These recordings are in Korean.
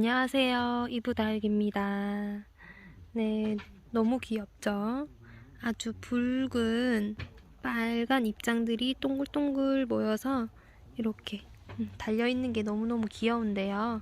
안녕하세요. 이브다육입니다. 네, 너무 귀엽죠? 아주 붉은 빨간 입장들이 동글동글 모여서 이렇게 음, 달려있는 게 너무너무 귀여운데요.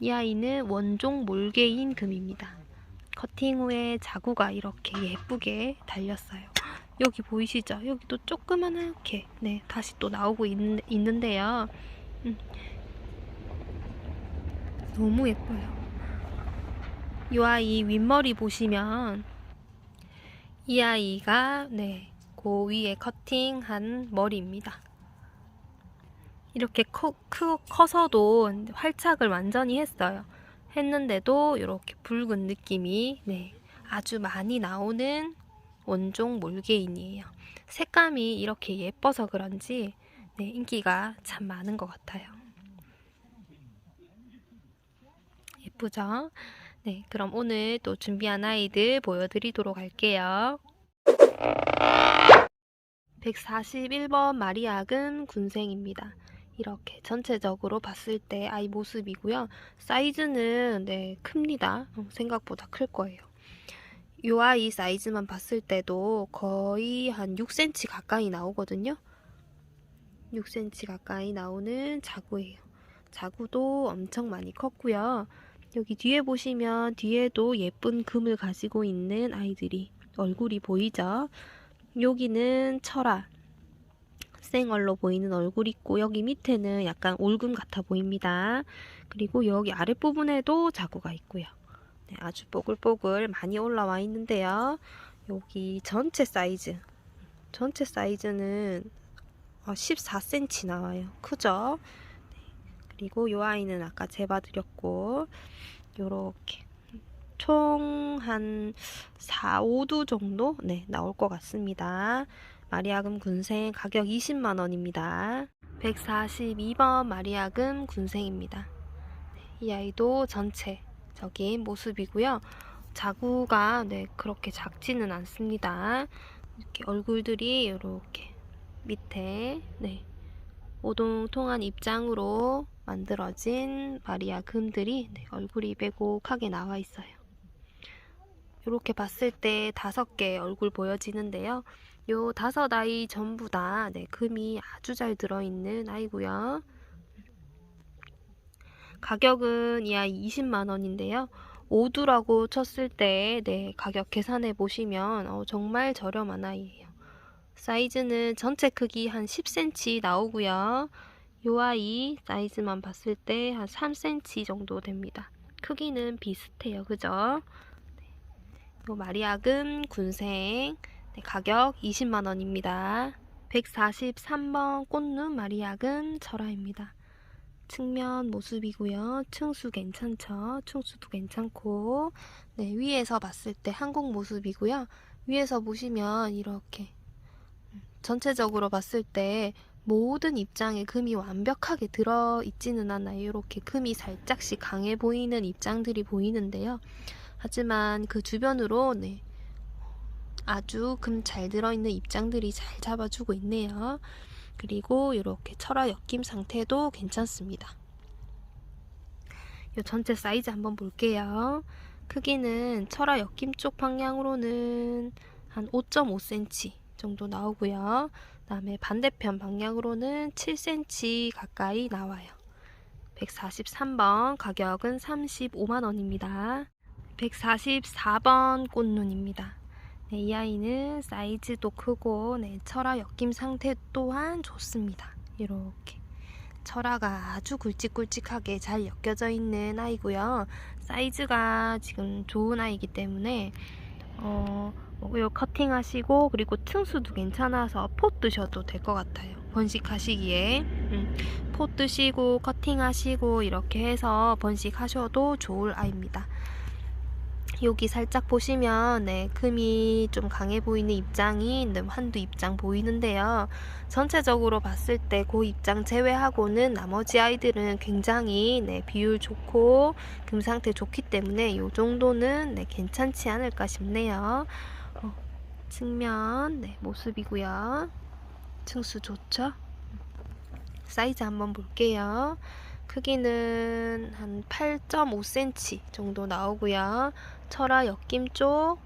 이 아이는 원종 몰개인 금입니다. 커팅 후에 자구가 이렇게 예쁘게 달렸어요. 여기 보이시죠? 여기 또 조그만하게 네, 다시 또 나오고 있, 있는데요. 음, 너무 예뻐요. 이 아이 윗머리 보시면 이 아이가 네, 그 위에 커팅한 머리입니다. 이렇게 커, 크, 커서도 활착을 완전히 했어요. 했는데도 이렇게 붉은 느낌이 네, 아주 많이 나오는 원종 몰개인이에요. 색감이 이렇게 예뻐서 그런지 네, 인기가 참 많은 것 같아요. 예쁘죠? 네, 그럼 오늘 또 준비한 아이들 보여드리도록 할게요. 141번 마리아금 군생입니다. 이렇게 전체적으로 봤을 때 아이 모습이고요. 사이즈는 네, 큽니다. 어, 생각보다 클 거예요. 이 아이 사이즈만 봤을 때도 거의 한 6cm 가까이 나오거든요. 6cm 가까이 나오는 자구예요. 자구도 엄청 많이 컸고요. 여기 뒤에 보시면 뒤에도 예쁜 금을 가지고 있는 아이들이 얼굴이 보이죠? 여기는 철아 생얼로 보이는 얼굴 있고 여기 밑에는 약간 올금 같아 보입니다. 그리고 여기 아랫부분에도 자구가 있고요. 네, 아주 뽀글뽀글 많이 올라와 있는데요. 여기 전체 사이즈 전체 사이즈는 14cm 나와요. 크죠? 그리고 이 아이는 아까 재봐드렸고 요렇게 총 한 4, 5두 정도 네, 나올 것 같습니다. 마리아금 군생 가격 20만원입니다. 142번 마리아금 군생입니다. 네, 이 아이도 전체 적인 모습이고요. 자구가 네, 그렇게 작지는 않습니다. 이렇게 얼굴들이 이렇게 밑에 네, 오동통한 입장으로 만들어진 마리아 금들이 네, 얼굴이 빼곡하게 나와 있어요. 이렇게 봤을 때 다섯 개 얼굴 보여지는데요. 요 다섯 아이 전부 다 네, 금이 아주 잘 들어있는 아이고요. 가격은 이 아이 20만 원인데요. 오두라고 쳤을 때 네, 가격 계산해 보시면 어, 정말 저렴한 아이예요. 사이즈는 전체 크기 한 10cm 나오고요. 요 아이 사이즈만 봤을 때 한 3cm 정도 됩니다. 크기는 비슷해요. 그죠? 네. 요 마리아금 군생 네, 가격 20만원입니다. 143번 꽃눈 마리아금 철화입니다. 측면 모습이고요. 층수 괜찮죠? 층수도 괜찮고 네, 위에서 봤을 때 한국 모습이고요. 위에서 보시면 이렇게 전체적으로 봤을 때 모든 입장에 금이 완벽하게 들어있지는 않아요. 이렇게 금이 살짝씩 강해 보이는 입장들이 보이는데요. 하지만 그 주변으로 네, 아주 금 잘 들어있는 입장들이 잘 잡아주고 있네요. 그리고 이렇게 철화 엮임 상태도 괜찮습니다. 이 전체 사이즈 한번 볼게요. 크기는 철화 엮임 쪽 방향으로는 한 5.5cm 정도 나오고요. 그다음에 반대편 방향으로는 7cm 가까이 나와요. 143번 가격은 35만 원입니다. 144번 꽃눈입니다. 네, 이 아이는 사이즈도 크고 네, 철화 엮임 상태 또한 좋습니다. 이렇게 철화가 아주 굵직굵직하게 잘 엮여져 있는 아이고요. 사이즈가 지금 좋은 아이기 때문에 어, 요 커팅 하시고 그리고 층수도 괜찮아서 포 뜨셔도 될 것 같아요. 번식하시기에 음, 포 뜨시고 커팅 하시고 이렇게 해서 번식하셔도 좋을 아이입니다. 여기 살짝 보시면 네, 금이 좀 강해 보이는 입장이 네, 한두 입장 보이는데요. 전체적으로 봤을 때 그 입장 제외하고는 나머지 아이들은 굉장히 네, 비율 좋고 금 상태 좋기 때문에 이 정도는 네, 괜찮지 않을까 싶네요. 어, 측면 네, 모습이고요. 층수 좋죠? 사이즈 한번 볼게요. 크기는 한 8.5cm 정도 나오고요. 철화 엮임 쪽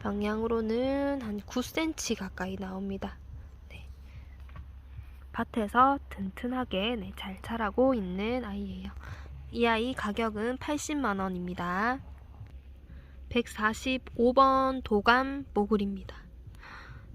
방향으로는 한 9cm 가까이 나옵니다. 네. 밭에서 튼튼하게 네, 잘 자라고 있는 아이예요. 이 아이 가격은 80만 원입니다. 145번 도감 모글입니다.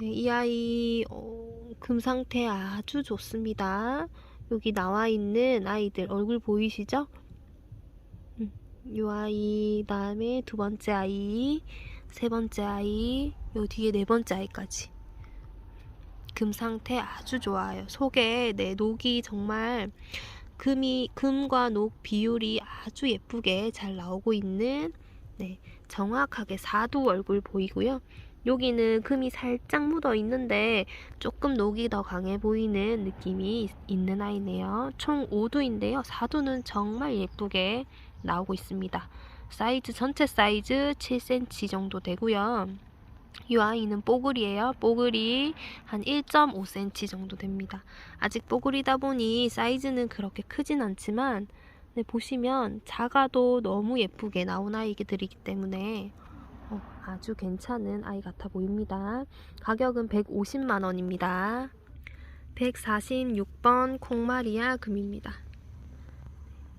네, 이 아이 어, 금 상태 아주 좋습니다. 여기 나와 있는 아이들 얼굴 보이시죠? 음, 이 아이 다음에 두 번째 아이, 세 번째 아이, 요 뒤에 네 번째 아이까지. 금 상태 아주 좋아요. 속에 네 녹이 정말 금이 금과 녹 비율이 아주 예쁘게 잘 나오고 있는 네, 정확하게 사두 얼굴 보이고요. 여기는 금이 살짝 묻어 있는데 조금 녹이 더 강해 보이는 느낌이 있는 아이네요. 총 5두인데요. 4두는 정말 예쁘게 나오고 있습니다. 사이즈 전체 사이즈 7cm 정도 되고요. 이 아이는 뽀글이에요. 뽀글이 한 1.5cm 정도 됩니다. 아직 뽀글이다 보니 사이즈는 그렇게 크진 않지만 네, 보시면 작아도 너무 예쁘게 나온 아이들이기 때문에 어, 아주 괜찮은 아이 같아 보입니다. 가격은 150만 원입니다. 146번 콩마리아 금입니다.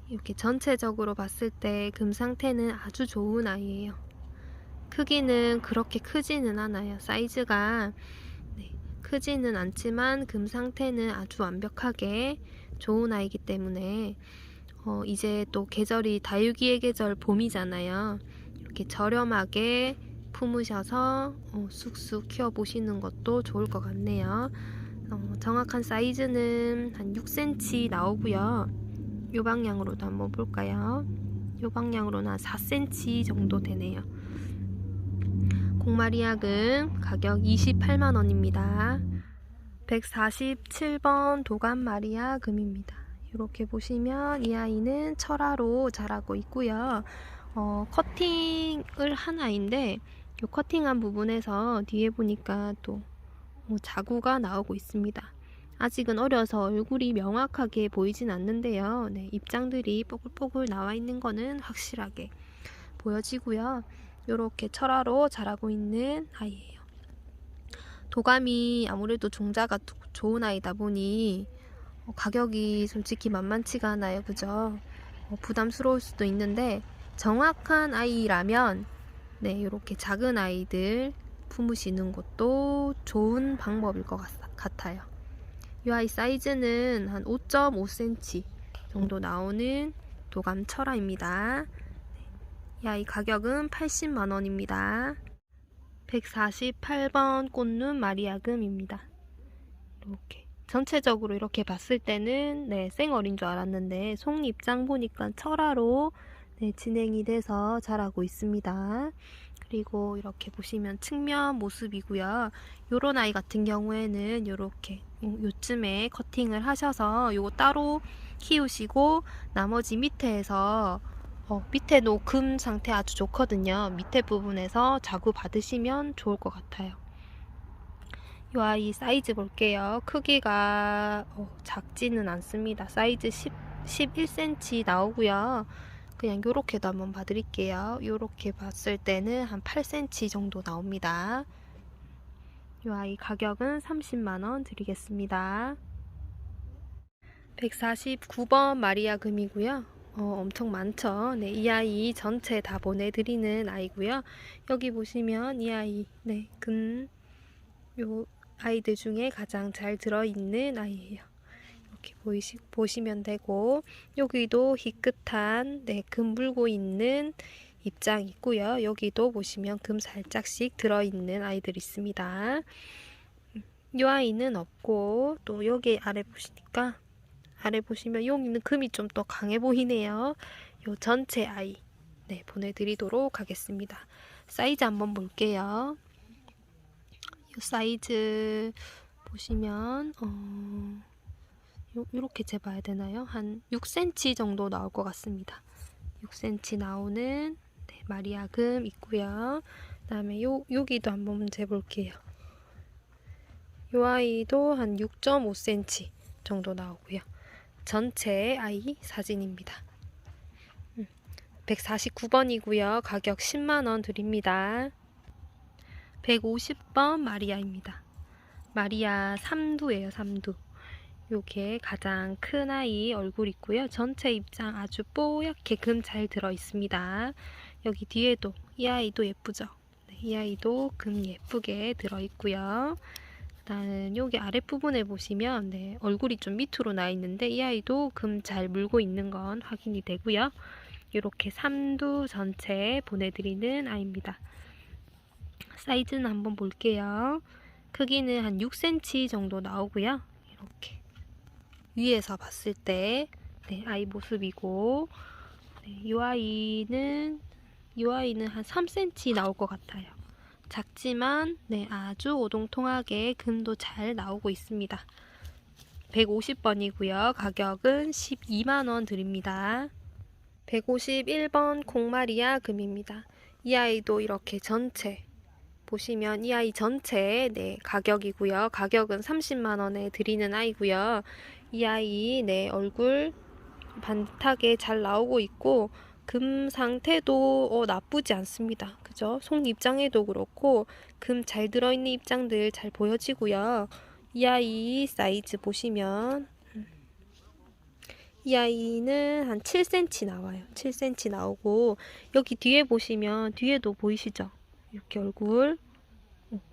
이렇게 전체적으로 봤을 때 금 상태는 아주 좋은 아이예요. 크기는 그렇게 크지는 않아요. 사이즈가 네, 크지는 않지만 금 상태는 아주 완벽하게 좋은 아이기 때문에 어, 이제 또 계절이 다육이의 계절 봄이잖아요. 이렇게 저렴하게 품으셔서 어, 쑥쑥 키워보시는 것도 좋을 것 같네요. 어, 정확한 사이즈는 한 6cm 나오고요. 요 방향으로도 한번 볼까요? 요 방향으로는 한 4cm 정도 되네요. 공마리약은 가격 28만 원입니다. 147번 도감 마리아 금입니다. 이렇게 보시면 이 아이는 철화로 자라고 있고요. 어, 커팅을 한 아이인데 이 커팅한 부분에서 뒤에 보니까 또 어, 자구가 나오고 있습니다. 아직은 어려서 얼굴이 명확하게 보이진 않는데요. 네, 입장들이 뽀글뽀글 나와 있는 거는 확실하게 보여지고요. 이렇게 철화로 자라고 있는 아이예요. 도감이 아무래도 종자가 좋은 아이다 보니 어, 가격이 솔직히 만만치가 않아요. 그죠? 어, 부담스러울 수도 있는데 정확한 아이라면 네, 이렇게 작은 아이들 품으시는 것도 좋은 방법일 것 같, 아요이 아이 사이즈는 한 5.5cm 정도 나오는 도감 철화입니다. 이 아이 가격은 80만 원입니다. 148번 꽃눈 마리아금입니다. 이렇게 전체적으로 이렇게 봤을 때는 네, 생얼인 줄 알았는데 송 입장 보니까 철화로 네, 진행이 돼서 자라고 있습니다. 그리고 이렇게 보시면 측면 모습이고요. 요런 아이 같은 경우에는 요렇게 요쯤에 커팅을 하셔서 요거 따로 키우시고 나머지 밑에서 어, 밑에 녹음 상태 아주 좋거든요. 밑에 부분에서 자구 받으시면 좋을 것 같아요. 이 아이 사이즈 볼게요. 크기가 어, 작지는 않습니다. 사이즈 10, 11cm 나오고요. 그냥 요렇게도 한번 봐드릴게요. 요렇게 봤을 때는 한 8cm 정도 나옵니다. 이 아이 가격은 30만원 드리겠습니다. 149번 마리아 금이고요. 어, 엄청 많죠. 네, 이 아이 전체 다 보내드리는 아이고요. 여기 보시면 이 아이, 네, 금, 요 아이들 중에 가장 잘 들어있는 아이예요. 이렇게 보이시, 보시면 되고 여기도 희끗한 네, 금 물고 있는 입장 있고요. 여기도 보시면 금 살짝씩 들어있는 아이들 있습니다. 이 아이는 없고 또 여기 아래 보시니까 아래 보시면 여기는 금이 좀 더 강해 보이네요. 요 전체 아이 네, 보내드리도록 하겠습니다. 사이즈 한번 볼게요. 사이즈 보시면 어, 요, 이렇게 재봐야 되나요? 한 6cm 정도 나올 것 같습니다. 6cm 나오는 네, 마리아금 있고요. 그 다음에 요 여기도 한번 재볼게요. 요 아이도 한 6.5cm 정도 나오고요. 전체 아이 사진입니다. 149번이고요. 가격 10만원 드립니다. 150번 마리아입니다. 마리아 삼두예요, 삼두. 요게 가장 큰 아이 얼굴 있고요. 전체 입장 아주 뽀얗게 금 잘 들어 있습니다. 여기 뒤에도 이 아이도 예쁘죠? 네, 이 아이도 금 예쁘게 들어 있고요. 일단은 여기 아랫부분에 보시면 네, 얼굴이 좀 밑으로 나 있는데 이 아이도 금 잘 물고 있는 건 확인이 되고요. 이렇게 삼두 전체 보내드리는 아이입니다. 사이즈는 한번 볼게요. 크기는 한 6cm 정도 나오고요. 이렇게 위에서 봤을 때 네, 아이 모습이고 네, 이 아이는 이 아이는 한 3cm 나올 것 같아요. 작지만 네, 아주 오동통하게 금도 잘 나오고 있습니다. 150번이고요. 가격은 12만원 드립니다. 151번 콩마리아 금입니다. 이 아이도 이렇게 전체 보시면 이 아이 전체 네 가격이고요. 가격은 30만 원에 드리는 아이고요. 이 아이 네 얼굴 반듯하게 잘 나오고 있고 금 상태도 어, 나쁘지 않습니다. 그죠? 속 입장에도 그렇고 금 잘 들어있는 입장들 잘 보여지고요. 이 아이 사이즈 보시면 이 아이는 한 7cm 나와요. 7cm 나오고 여기 뒤에 보시면 뒤에도 보이시죠? 이렇게 얼굴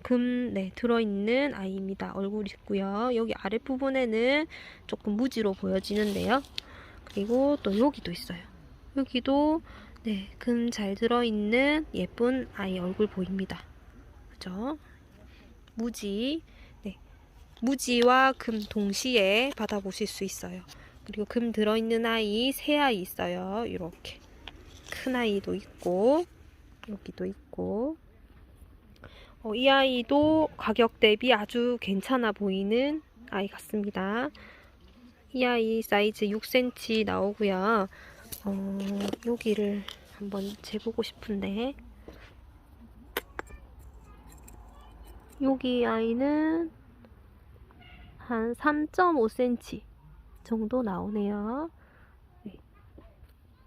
금 네, 들어있는 아이입니다. 얼굴 있고요. 여기 아랫부분에는 조금 무지로 보여지는데요. 그리고 또 여기도 있어요. 여기도 네, 금 잘 들어있는 예쁜 아이 얼굴 보입니다. 그죠? 무지 네, 무지와 금 동시에 받아보실 수 있어요. 그리고 금 들어있는 아이 세 아이 있어요. 이렇게 큰 아이도 있고 여기도 있고 어, 이 아이도 가격 대비 아주 괜찮아 보이는 아이 같습니다. 이 아이 사이즈 6cm 나오고요. 어, 여기를 한번 재보고 싶은데 여기 아이는 한 3.5cm 정도 나오네요. 네.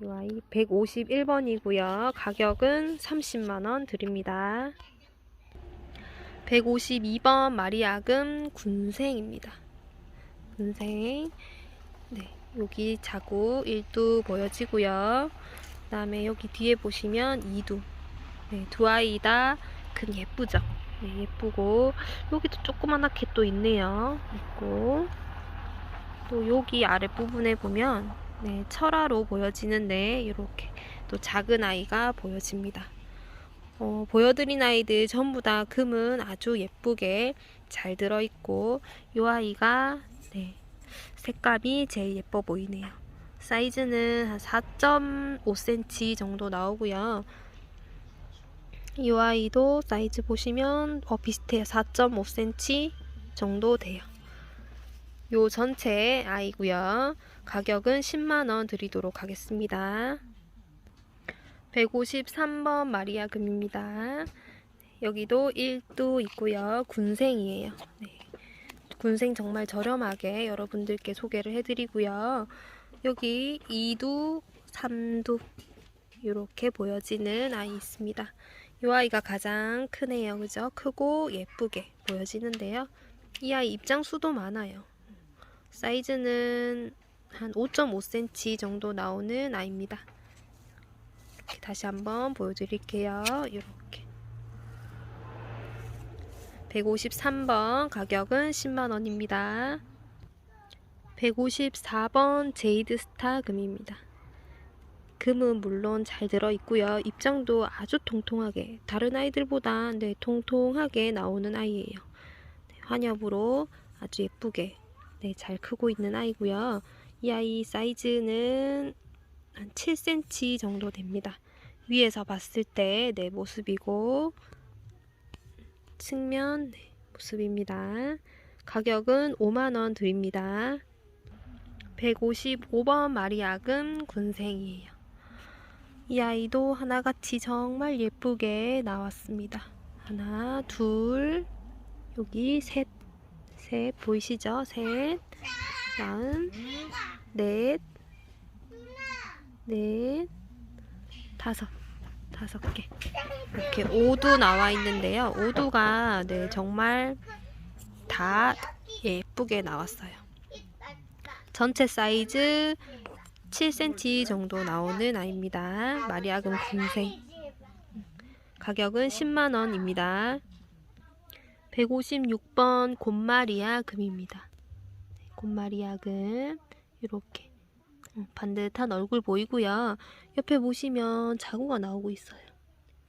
이 아이 151번이고요. 가격은 30만원 드립니다. 152번 마리아금 군생입니다. 군생. 네, 여기 자구 1두 보여지고요. 그 다음에 여기 뒤에 보시면 2두. 네, 두 아이 다 금 예쁘죠? 네, 예쁘고 여기도 조그만하게 또 있네요. 있고 또 여기 아랫부분에 보면 네, 철화로 보여지는데 이렇게 또 작은 아이가 보여집니다. 어, 보여드린 아이들 전부 다 금은 아주 예쁘게 잘 들어있고 이 아이가 네, 색감이 제일 예뻐 보이네요. 사이즈는 한 4.5cm 정도 나오고요. 이 아이도 사이즈 보시면 어, 비슷해요. 4.5cm 정도 돼요. 요 전체 아이고요. 가격은 10만원 드리도록 하겠습니다. 153번 마리아 금입니다. 여기도 1두 있고요. 군생이에요. 네. 군생 정말 저렴하게 여러분들께 소개를 해드리고요. 여기 2두, 3두 이렇게 보여지는 아이 있습니다. 이 아이가 가장 크네요. 그죠? 크고 예쁘게 보여지는데요. 이 아이 입장수도 많아요. 사이즈는 한 5.5cm 정도 나오는 아이입니다. 다시 한번 보여드릴게요. 이렇게 153번 가격은 10만원입니다. 154번 제이드 스타 금입니다. 금은 물론 잘 들어있고요. 입장도 아주 통통하게 다른 아이들보다 네, 통통하게 나오는 아이예요. 네, 환엽으로 아주 예쁘게 네, 잘 크고 있는 아이고요. 이 아이 사이즈는 한 7cm 정도 됩니다. 위에서 봤을 때내 모습이고 측면 네, 모습입니다. 가격은 5만원 드립니다. 155번 마리아금 군생이에요. 이 아이도 하나같이 정말 예쁘게 나왔습니다. 하나, 둘, 여기 셋, 셋 보이시죠? 셋. 마흔, 넷, 넷, 다섯, 다섯 개. 이렇게 오두 나와 있는데요. 오두가 네, 정말 다 예쁘게 나왔어요. 전체 사이즈 7cm 정도 나오는 아이입니다. 마리아금 군생. 가격은 10만원입니다. 156번 곰마리아 금입니다. 곰마리아 금. 이렇게. 어, 반듯한 얼굴 보이고요. 옆에 보시면 자구가 나오고 있어요.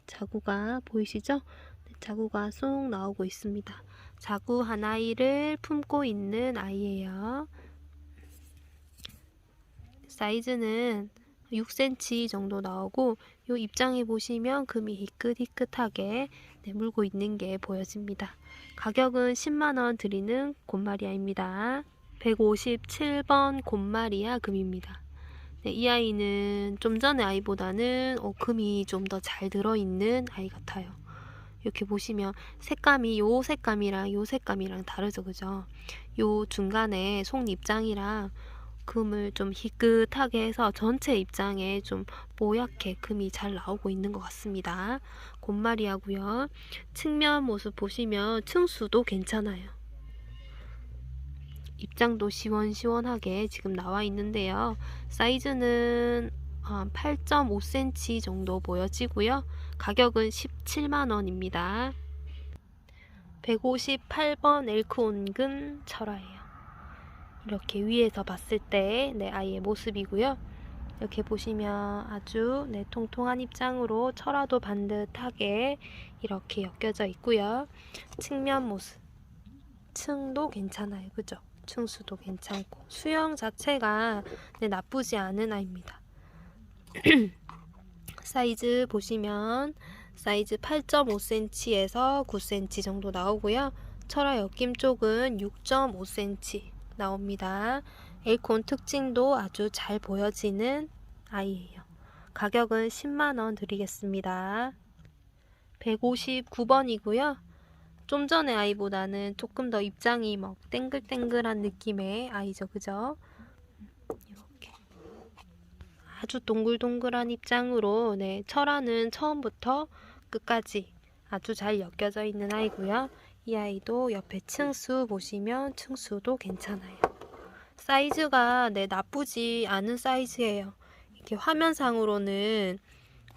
자구가 보이시죠? 네, 자구가 쏙 나오고 있습니다. 자구 하나이를 품고 있는 아이예요. 사이즈는 6cm 정도 나오고 이 입장에 보시면 금이 희끗희끗하게 네, 물고 있는 게 보여집니다. 가격은 10만원 드리는 곰마리아입니다. 157번 곰마리아 금입니다. 네, 이 아이는 좀 전에 아이보다는 어, 금이 좀 더 잘 들어있는 아이 같아요. 이렇게 보시면 색감이 요 색감이랑 요 색감이랑 다르죠, 그죠? 요 중간에 속 입장이랑 금을 좀 희끗하게 해서 전체 입장에 좀 뽀얗게 금이 잘 나오고 있는 것 같습니다. 곰마리하고요. 측면 모습 보시면 층수도 괜찮아요. 입장도 시원시원하게 지금 나와 있는데요. 사이즈는 8.5cm 정도 보여지고요. 가격은 17만원입니다. 158번 엘크온금 철화예요. 이렇게 위에서 봤을 때내 아이의 모습이고요. 이렇게 보시면 아주 네, 통통한 입장으로 철화도 반듯하게 이렇게 엮여져 있고요. 측면 모습. 층도 괜찮아요. 그죠? 층수도 괜찮고 수영 자체가 네, 나쁘지 않은 아이입니다. 사이즈 보시면 사이즈 8.5cm에서 9cm 정도 나오고요. 철화 엮임 쪽은 6.5cm 나옵니다. 에이콘 특징도 아주 잘 보여지는 아이예요. 가격은 10만원 드리겠습니다. 159번이고요. 좀 전에 아이보다는 조금 더 입장이 막 땡글땡글한 느낌의 아이죠. 그죠? 이렇게 아주 동글동글한 입장으로 네, 철화는 처음부터 끝까지 아주 잘 엮여져 있는 아이고요. 이 아이도 옆에 층수 보시면 층수도 괜찮아요. 사이즈가 네, 나쁘지 않은 사이즈예요. 이렇게 화면상으로는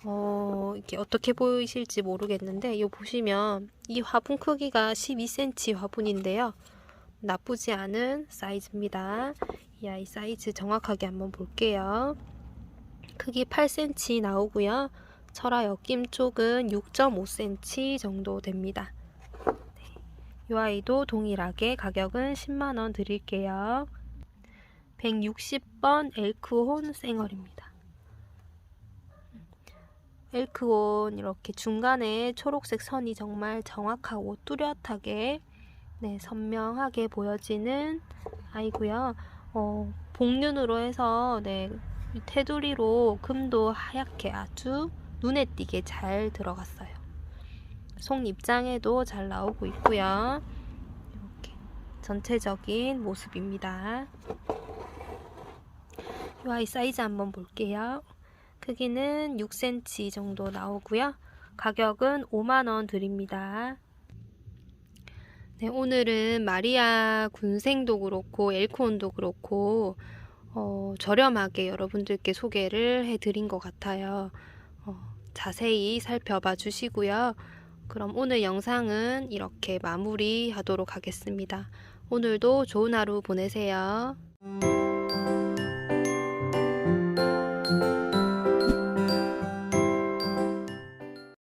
어, 이렇게 어떻게 보이실지 모르겠는데 이 보시면 이 화분 크기가 12cm 화분인데요. 나쁘지 않은 사이즈입니다. 이 아이 사이즈 정확하게 한번 볼게요. 크기 8cm 나오고요. 철화 엮임 쪽은 6.5cm 정도 됩니다. 이 아이도 동일하게 가격은 10만원 드릴게요. 160번 엘크혼 쌩얼입니다. 엘크온 이렇게 중간에 초록색 선이 정말 정확하고 뚜렷하게 네, 선명하게 보여지는 아이고요. 어, 복륜으로 해서 네, 테두리로 금도 하얗게 아주 눈에 띄게 잘 들어갔어요. 속 입장에도 잘 나오고 있고요. 이렇게 전체적인 모습입니다. 이 아이 사이즈 한번 볼게요. 크기는 6cm 정도 나오고요. 가격은 5만원 드립니다. 네, 오늘은 마리아 군생도 그렇고 엘코온도 그렇고 어, 저렴하게 여러분들께 소개를 해드린 것 같아요. 어, 자세히 살펴봐 주시고요. 그럼 오늘 영상은 이렇게 마무리하도록 하겠습니다. 오늘도 좋은 하루 보내세요.